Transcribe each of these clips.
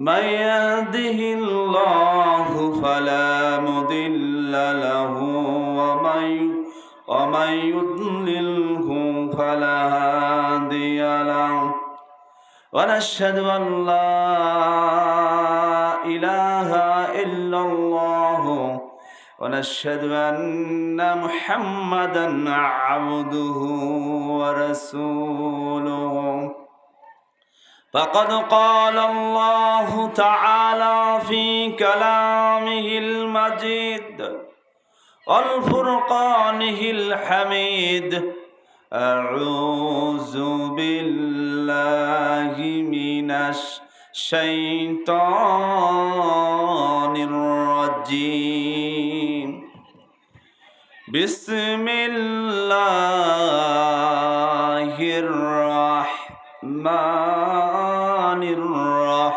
من يهده الله فلا مضل له ومن ومن يضلله فلا هادي له. ونشهد أن لا إله إلا الله. ونشهد أن محمدا عبده ورسوله. فقد قال الله تعالى في كلامه المجيد والفرقانه الحميد أعوذ بالله من الشيطان الرجيم بسم الله الرحمن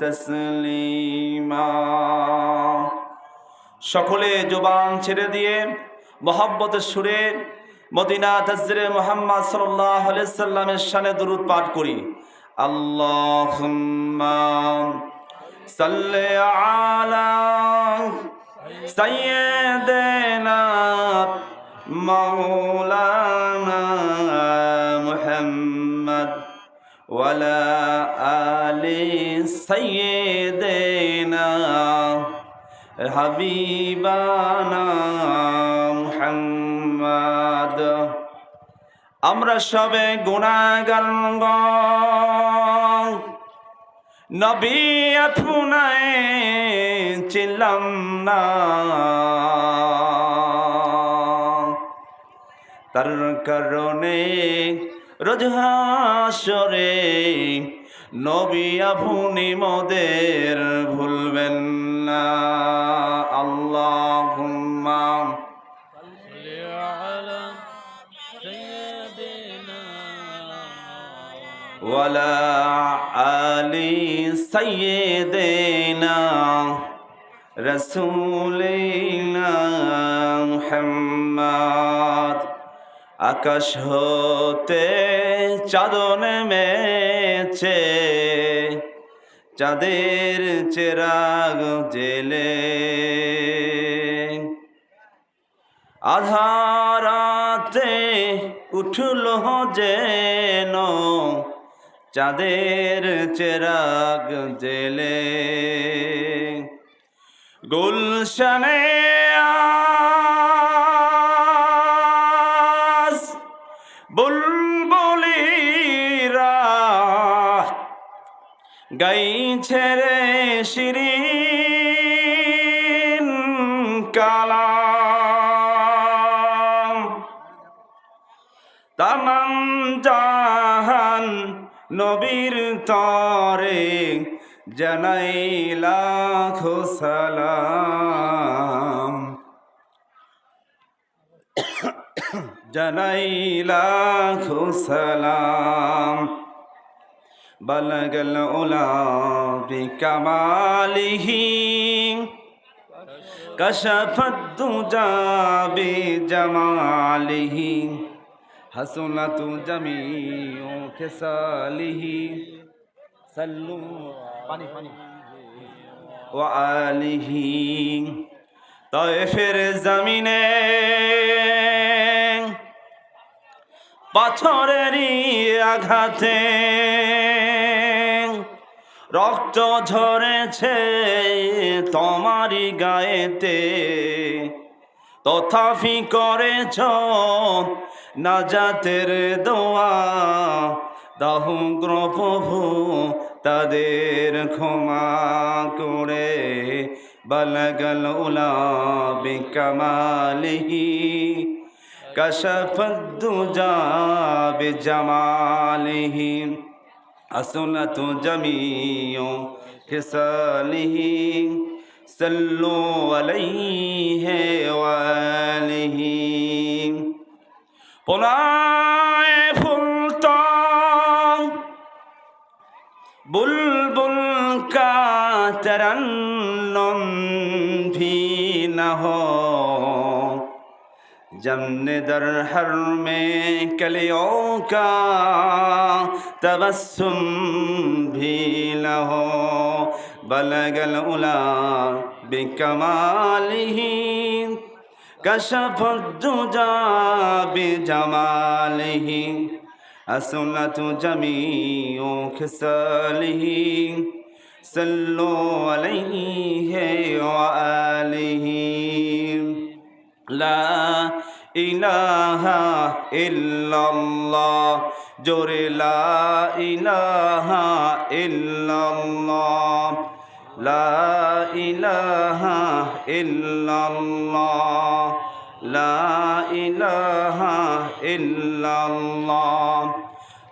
তসলিমা। সকলে জোবান ছেড়ে দিয়ে মোহাম্মত সুরে মদিনা তাজরে মোহাম্মদ সাল্লাহ সাল্লামের সানে দরুদ পাঠ করি। আল্লাহ সাল্লে আলা সাইয়েদেনা মাওলানা ওয়ালা আলী সাইয়্যিদিনা হাবিবানা আমরা সবে গুণাগার নবী আপনায় ছিলাম না। তার কারণে রোজ নবী আপনি মোদের ভুলবেন না আল্লাহ صل على سيدنا ولا آل سيدنا رسولنا محمد আকাশ হতে চাঁদন মেছে চাঁদের চেরাগ জেলে। আধারাতে উঠল যেন চাঁদের চেরাগ জেলে। গুলশানে রে শিরিন কালাম। তামাম জাহান নবীর তরে জানাই লাখো সালাম। জানাই সালাম। बल गल उला कमाली कशफतू जाबे जमाली हसुन तू जमीओ खेसाली सलू वाली तो फिर जमीने। पाथर आघाते। রক্ত ঝরেছে তোমারি গায়েতে। তথাপি করেছ না জাতের দোয়া দাহুগ্র প্রভু তাদের ক্ষমা করে। বলগল উলা বিকমালিহি কশফদ্দুজা বিজমালিহি حسنة جميع خصاله صلوا عليه وآله প্রণয় ফুলত বুলবুল কাতরন্নম ভিনা হয় जमने दर हर में कलियों का तबस्सुम भी न हो। बलगल उला बिकमाल ही, कशफ दुजा भी जमाल ही। असनत जमी ओख सल ही, सल्लो अलही है। ला ইলাহা ইল্লাল্লাহ। জোরে লা ইলাহা ইল্লাল্লাহ। লা ইলাহা ইল্লাল্লাহ। লা ইলাহা ইল্লাল্লাহ।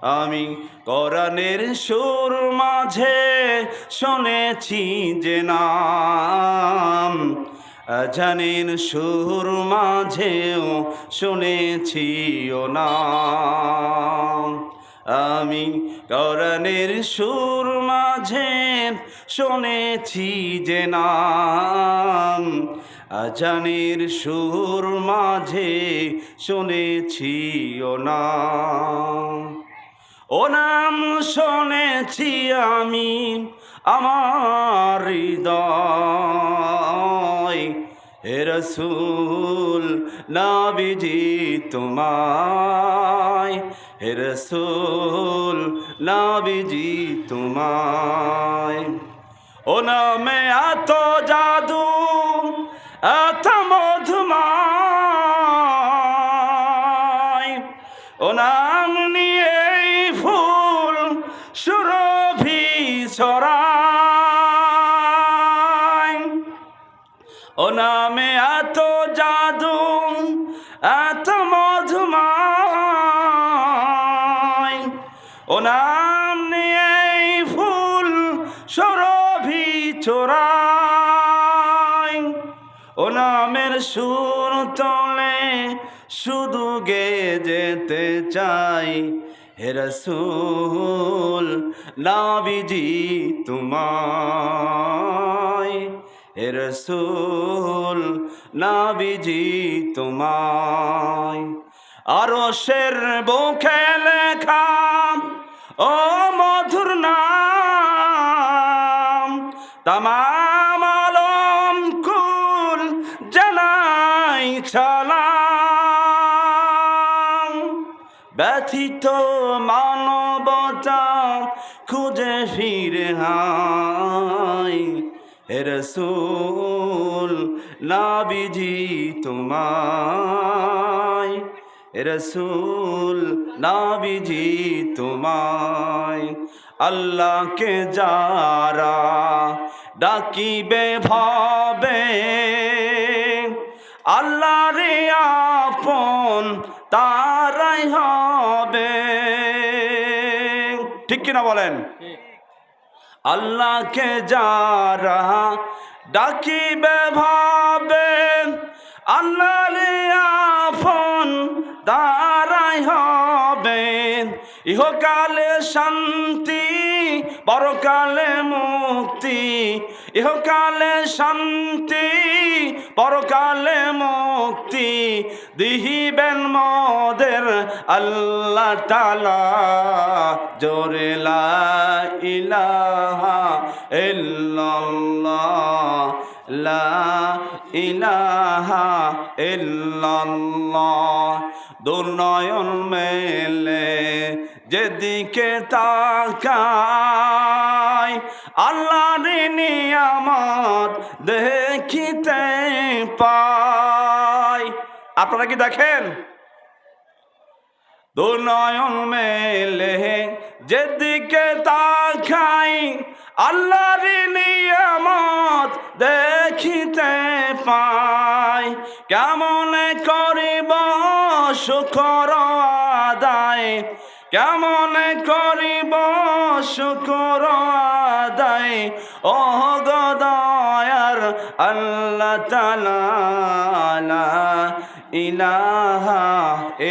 আমি করণের সুর মাঝে শুনেছি যে নাম আজানের সুর মাঝেও শুনেছি ও নাম আমি করণের সুর মাঝে শুনেছি যে নাম। আজানের সুর মাঝে শুনেছি ও নাম ও নাম শুনেছি আমি, আমার হৃদয়। হে রসুল নাবিজি তোমায়। হে রসুল নাবিজি তোমায়। ও নামে এত জাদু ও নামে এত জাদু, এত মধুমায়। ও নাম নিয়ে ফুল সরভি চোরাই। ও নামের সুর তলে শুধু গে যেতে চাই। হে রসুল, নাবিজি তোমায় হে রসুল, নাবিজি তোমায়। আরও শের বুকে লেখা, ও মধুর নাম, তামাম আলম কুল জানাই ছালাম ব্যথিত মানবতা খুঁজে ফিরে হাই হে রসুল, নাবিজি তোমায়। রসুল, নাবিজি তোমায়। আল্লাহকে যারা ডাকিবে, ভাবে আল্লাহ রে আপন তারাই হবে। ঠিক কিনা বলেন? আল্লাহকে যারা ডাকিবে ভাবে আল্লাহ আপন তারাই হবে ইহকালে শান্তি, পরকালে মুক্তি। ইহকালে শান্তি, পরকালে মুক্তি। দিহিবেন মদের আল্লাহ তালা জোরে লা ইলাহা ইল্লাল্লাহ। লা ইলাহা ইল্লাল্লাহ। দুর্নয়ন মেলে যেদিকে তাকায় দেখিতে পাই। আপনারা কি দেখেন? দুনয়ন মেলে যেদিকে তাকাই আল্লাহর নিয়ামত দেখিতে পাই। কেমন করিব শুকর আদায়? কেমন করিব শুকর আদায়? ও গদয়ার আল্লাহ তালা ইলাহা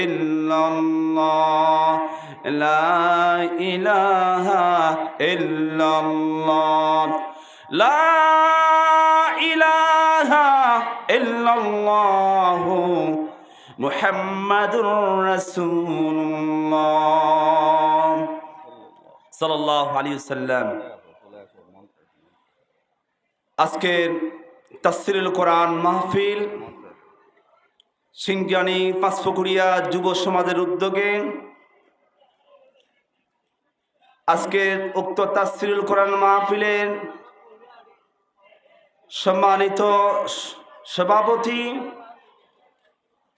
ইল্লাল্লাহ, লা ইলাহা ইল্লাল্লাহ, লা ইলাহা ইল্লাল্লাহ মুহাম্মাদুর রাসূলুল্লাহ। সাল্লাল্লাহু আলাইহি ওয়াসাল্লাম। আজকের তাফসীরুল কোরআন মাহফিল সিংজানি পাঁচপুকুরিয়া যুব সমাজের উদ্যোগে আজকের উক্ত তাসিরুল কোরআন মাহফিলের সম্মানিত সভাপতি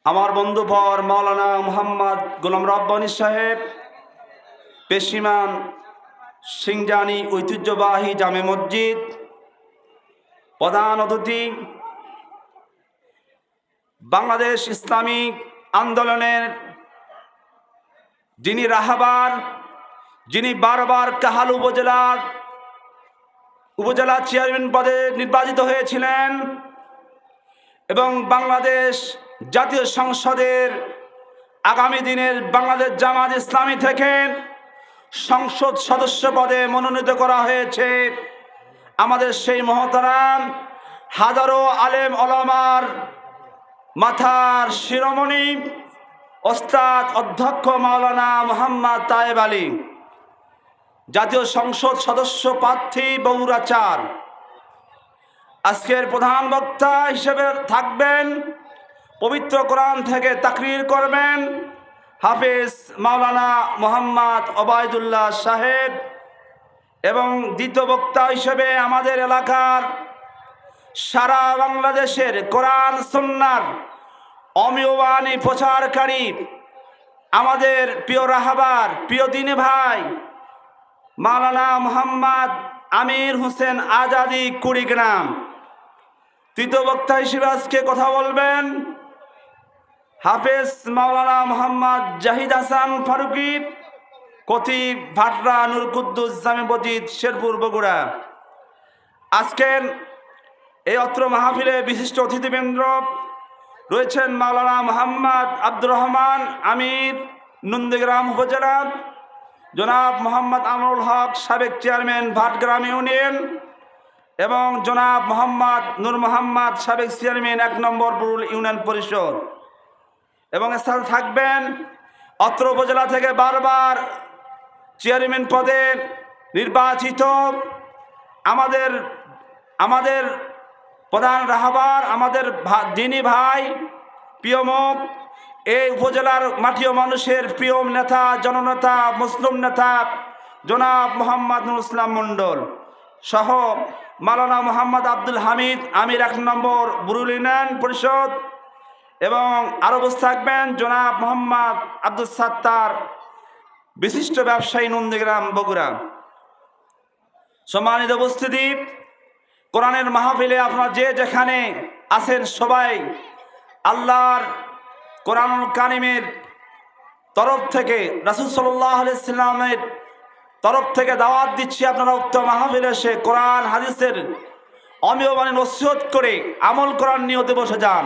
আমার বন্ধুভর মাওলানা মোহাম্মদ গোলাম রব্বানী সাহেব, পেশিমান সিংজানি ঐতিহ্যবাহী জামে মসজিদ, প্রধান অতিথি, বাংলাদেশ ইসলামিক আন্দোলনের যিনি রাহাবার যিনি বারবার কাহাল উপজেলার উপজেলা চেয়ারম্যান পদে নির্বাচিত হয়েছিলেন এবং বাংলাদেশ জাতীয় সংসদের আগামী দিনের বাংলাদেশ জামাত ইসলামী থেকে সংসদ সদস্য পদে মনোনীত করা হয়েছে আমাদের সেই মহতারাম হাজারো আলেম ওলামার মাথার শিরোমণি ওস্তাদ অধ্যক্ষ মাওলানা মোহাম্মদ তায়েব আলী, জাতীয় সংসদ সদস্য প্রার্থী বগুড়াচার আজকের প্রধান বক্তা হিসেবে থাকবেন পবিত্র কোরআন থেকে তাকরির করবেন হাফিজ মাওলানা মোহাম্মদ ওবায়দুল্লাহ সাহেব এবং দ্বিতীয় বক্তা হিসেবে আমাদের এলাকার সারা বাংলাদেশের কোরআন সন্ন্যার অমিয়বাণী প্রচারকারী, আমাদের প্রিয় রাহাবার, প্রিয় দিনে ভাই, মাওলানা মোহাম্মদ আমির হোসেন আজাদি কুড়িগ্রাম। তৃতীয় বক্তা হিসেবে আজকে কথা বলবেন হাফেজ মাওলানা মোহাম্মদ জাহিদ হাসান ফারুকি কতিব ভাটরা নুর কুদ্দুস শেরপুর বগুড়া। আজকের এই অত্র মাহফিলে বিশিষ্ট অতিথিবৃন্দ রয়েছেন মাওলানা মোহাম্মদ আব্দুর রহমান আমির, নন্দীগ্রাম উপজেলা, জনাব মোহাম্মদ আমরুল হক, সাবেক চেয়ারম্যান ভাটগ্রাম ইউনিয়ন এবং জনাব মোহাম্মদ নূর মোহাম্মদ, সাবেক চেয়ারম্যান এক নম্বর বুরুল ইউনিয়ন পরিষদ। এবং স্থান থাকবেন অত্র উপজেলা থেকে বারবার চেয়ারম্যান পদে নির্বাচিত আমাদের আমাদের প্রধান রাহাবার, আমাদের যিনি ভাই, প্রিয় এই উপজেলার মাটিও মানুষের প্রিয় নেতা, জননেতা, মুসলিম নেতা, জনাব মোহাম্মদ নুর ইসলাম মণ্ডল সহ মালানা মোহাম্মদ আব্দুল হামিদ, আমির এক নম্বর বুরুল ইউনিয়ন পরিষদ এবং আরও বসে থাকবেন জনাব মোহাম্মদ আব্দুল সাত্তার বিশিষ্ট ব্যবসায়ী নন্দীগ্রাম বগুড়া। সম্মানিত উপস্থিতি, কোরআনের মাহফিলে আপনারা যে যেখানে আছেন সবাই আল্লাহর কোরআন কানিমের তরফ থেকে, রাসুল আলাইসাল্লামের তরফ থেকে দাওয়াত দিচ্ছি আপনারা উক্ত মাহফিলে এসে কোরআন, হাদিসের অমিয়বাণী নসিহত করে আমল করার নিয়তে বসে যান।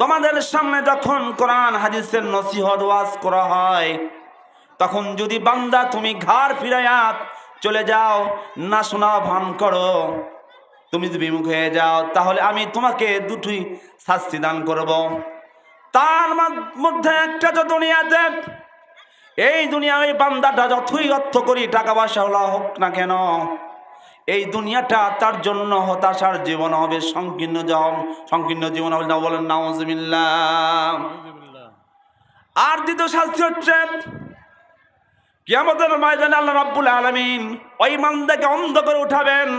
তোমাদের সামনে যখন কোরআন, হাদিসের নসিহত ওয়াজ করা হয়, তখন যদি বান্দা তুমি ঘর ফিরাইয়া চলে যাও, না শোনা ভান করো, তুমি যদি বিমুখ হয়ে যাও, তাহলে আমি তোমাকে দুটোই শাস্তি দান করব। তার মধ্যে একটা তো দুনিয়াতে, এই দুনিয়া এই বান্দাটা যতই অর্থ করি টাকা পয়সা হলা হোক না কেন এই দুনিয়াটা তার জন্য হতাশার জীবন হবে, সংকীর্ণ জীবন সংকীর্ণ জীবন হবে। না বলেন আর দ্বিতীয় শাস্তি হচ্ছে, কিয়ামতের ময়দানে আল্লাহ রাব্বুল আলামিন ওই মান্দাকে অন্ধ করে উঠাবেন।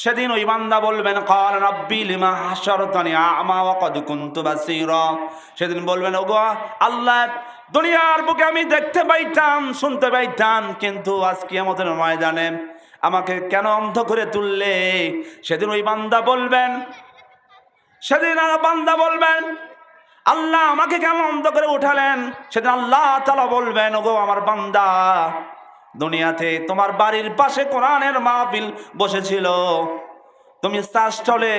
সেদিন ওই বান্দা বলবেন, কাল রাব্বি লিমা হাশারতানি আমা ওয়া কদ কুনতু বাসীরা। সেদিন বলবেন, ওগো আল্লাহ, দুনিয়ার বুকে আমি দেখতে পাইতাম, শুনতে পাইতাম, কিন্তু আজ কিয়ামতের ময়দানে আমাকে কেন অন্ধ করে তুললে? সেদিন ওই বান্দা বলবেন, সেদিন আর বান্দা বলবেন, আল্লাহ আমাকে কেন অন্ধ করে উঠালেন? সেদিন আল্লাহ তালা বলবেন, ওগো আমার বান্দা, দুনিয়াতে তোমার বাড়ির পাশে কোরআনের মাহফিল বসেছিল। তুমি স্টালে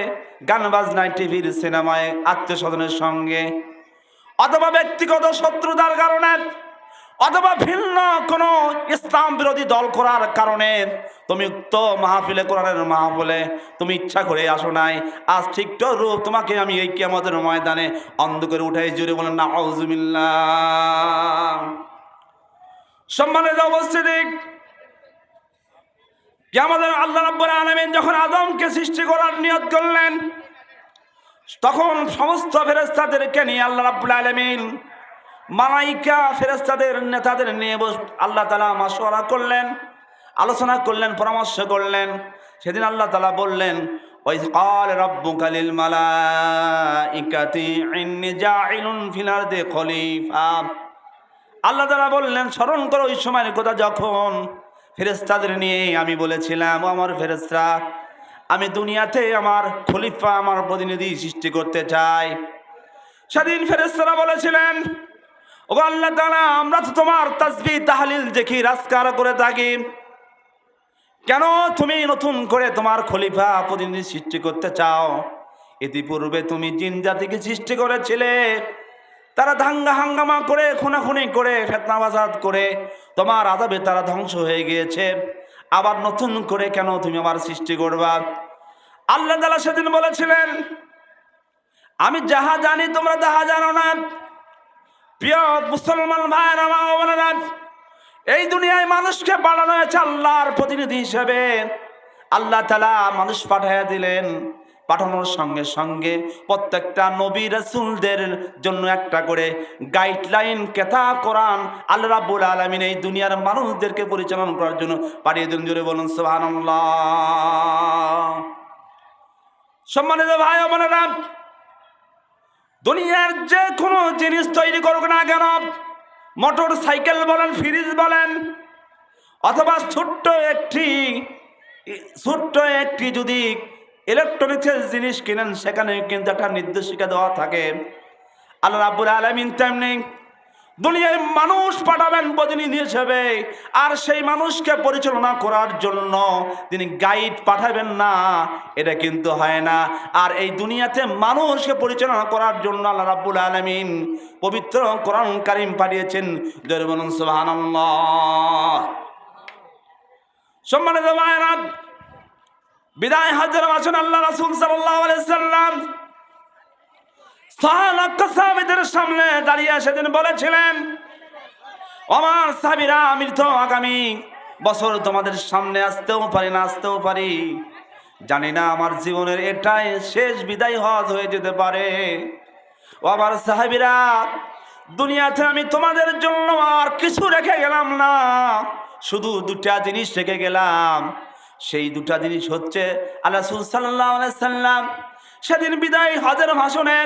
গান বাজনায়, টিভির সিনেমায়, আত্মীয় স্বজনের সঙ্গে, অথবা ব্যক্তিগত শত্রুতার কারণে অথবা ভিন্ন কোনো ইসলাম বিরোধী দল করার কারণে তুমি উক্ত মাহফিলে, কোরআনের মাহফিলে তুমি ইচ্ছা করে আসো নাই। আজ ঠিক তো রূপ তোমাকে আমি এই কিয়ামতের ময়দানে অন্ধ করে উঠাই জুড়ে বলেন না সম্মানের অবস্থিতি আমাদের আল্লাহ রাব্বুল আলামিন যখন আদমকে সৃষ্টি করার নিয়ত করলেন, তখন সমস্ত ফেরেস্তাদেরকে নিয়ে আল্লাহ রাব্বুল আলামিন মালাইকা ফেরেস্তাদের নেতাদের নিয়ে বস, আল্লাহ তালা মাসোয়ারা করলেন, আলোচনা করলেন, পরামর্শ করলেন। সেদিন আল্লাহ তালা বললেন আল্লাহ তালা বললেন, স্মরণ করো ওই সময়ের কথা যখন ফেরেস্তাদের নিয়ে আমি বলেছিলাম, আমার ফেরেস্তা আমি দুনিয়াতে আমার খলিফা, আমার প্রতিনিধি সৃষ্টি করতে চাই। সেদিন ফেরেস্তারা বলেছিলেন ও আল্লাহ তালা আমরা তো তোমার তাসবি তাহলিল দেখি রাজকার করে থাকি। কেন তুমি নতুন করে তোমার খলিফা প্রতিনিধি সৃষ্টি করতে চাও? ইতিপূর্বে তুমি জিন জাতিকে সৃষ্টি করেছিলে। তারা দাঙ্গা হাঙ্গামা করে, খুনাখুনি করে ফেতনাবাজাদ করে তোমার আদাবে তারা ধ্বংস হয়ে গিয়েছে। আবার নতুন করে কেন তুমি আবার সৃষ্টি করবা? আল্লাহ তালা সেদিন বলেছিলেন, আমি যাহা জানি তোমরা তাহা জানো না। প্রিয় মুসলমান ভাইয়ের আমার বোনেরা, এই দুনিয়ায় মানুষকে পাঠানো হয়েছে আল্লাহর প্রতিনিধি হিসেবে। আল্লাহ তালা মানুষ পাঠাইয়া দিলেন পাঠানোর সঙ্গে সঙ্গে প্রত্যেকটা নবী রাসূলদের জন্য একটা করে গাইডলাইন কেতা কোরআন আল্লাহ রাব্বুল আলামিন এই দুনিয়ার মানুষদেরকে পরিচালনা করার জন্য পাঠিয়ে দিন জুড়ে বলুন সুবহানাল্লাহ। সম্মানিত ভাই বোনেরা দুনিয়ার যে কোনো জিনিস তৈরি করুক না কেন, মোটর সাইকেল বলেন, ফ্রিজ বলেন, অথবা ছোট্ট একটি ছোট্ট একটি যদি ইলেকট্রনিক্সের জিনিস কিনেন, সেখানে কিন্তু একটা নির্দেশিকা দেওয়া থাকে। আল্লাহ রাবুল আলমিন তেমনি দুনিয়ায় মানুষ পাঠাবেন প্রতিনিধি হিসেবে আর সেই মানুষকে পরিচালনা করার জন্য তিনি গাইড পাঠাবেন না। এটা কিন্তু হয় না। আর এই দুনিয়াতে মানুষকে পরিচালনা করার জন্য আল্লাহ রাব্বুল আলামিন পবিত্র কোরআন কারিম পাঠিয়েছেন। জয় বলুন, সুবহানাল্লাহ। সম্মানিত বিদায় হাজার আছেন আল্লাহ রাসূল সাল্লাল্লাহু আলাইহি সাল্লাম ছয় লক্ষ সাহাবীদের সামনে দাঁড়িয়ে সেদিন বলেছিলেন, আমার সাহাবীরা আমি তো আগামী বছর তোমাদের সামনে আসতেও পারি না, আসতেও পারি। জানি না আমার জীবনের এটাই শেষ বিদায় হজ হয়ে যেতে পারে। ও আমার সাহাবীরা, দুনিয়াতে আমি তোমাদের জন্য আর কিছু রেখে গেলাম না, শুধু দুটা জিনিস রেখে গেলাম। সেই দুটা জিনিস হচ্ছে আল্লাহ সাল্লাম সেদিন বিদায় হজের ভাষণে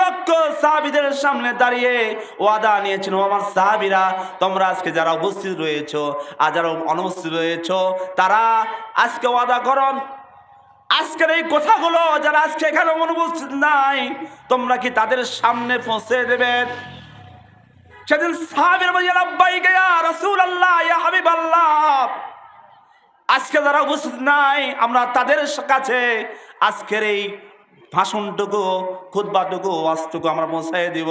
লক্ষ সাহাবিদের সামনে দাঁড়িয়ে ওয়াদা নিয়েছিল আমার সাহাবিরা, তোমরা আজকে যারা উপস্থিত রয়েছো, আর যারা অনুপস্থিত রয়েছো, তারা আজকে ওয়াদা করো। আজকের এই কথাগুলো যারা আজকে এখানে অনুপস্থিত নাই, তোমরা কি তাদের সামনে পৌঁছে দেবে? সেদিন সাহাবির আব্বাই গেয়া রসুল আল্লাহ ইয়া হাবিব আল্লাহ আজকে যারা উপস্থিত নাই, আমরা তাদের কাছে আজকের এই ভাষণটুকু খুদ্বাটুকু ওয়াজটুকু আমরা পৌঁছাই দিব।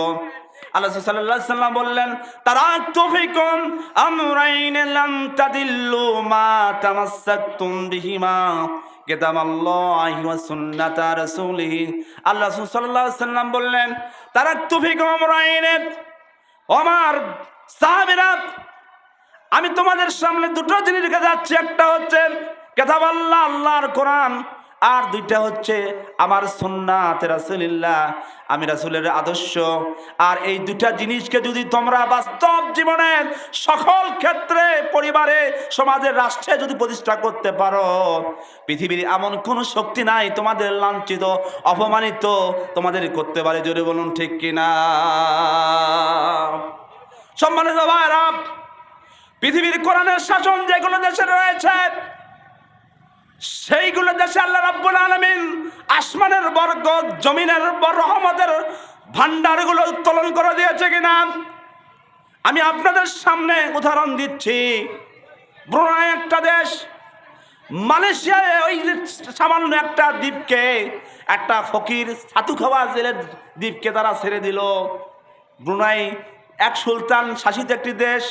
আল্লাহ সাল্লাম বললেন তারা মা আল্লাহি সাল্লাম বললেন আমরাইন আমার আমি তোমাদের সামনে দুটো জিনিস রেখে যাচ্ছি। একটা হচ্ছে কেতাব আল্লাহ আল্লাহর কোরআন। আর দুইটা হচ্ছে আমার সুন্নাত রাসূলুল্লাহ, আমি রাসুলের আদর্শ। আর এই দুটা জিনিসকে যদি তোমরা বাস্তব জীবনের সকল ক্ষেত্রে, পরিবারে সমাজের রাষ্ট্রে যদি প্রতিষ্ঠা করতে পারো, পৃথিবীর এমন কোনো শক্তি নাই তোমাদের লাঞ্ছিত, অপমানিত তোমাদের করতে পারে। জোরে বলুন ঠিক কিনা? সম্মানিত ভাইরা পৃথিবীর কোরআনের শাসন যেগুলো দেশে রয়েছে দেশে আল্লাহ রাব্বুল আলমিন আসমানের বরকত, জমিনের রহমতের ভান্ডারগুলো উত্তোলন করে দিয়েছে কিনা? আমি আপনাদের সামনে উদাহরণ দিচ্ছি। ব্রুনাই একটা দেশ, মালয়েশিয়ায় ওই সামান্য একটা দ্বীপকে, একটা ফকির ছাতু খাওয়া জেলের দ্বীপকে তারা ছেড়ে দিল। ব্রুনাই এক সুলতান শাসিত একটি দেশ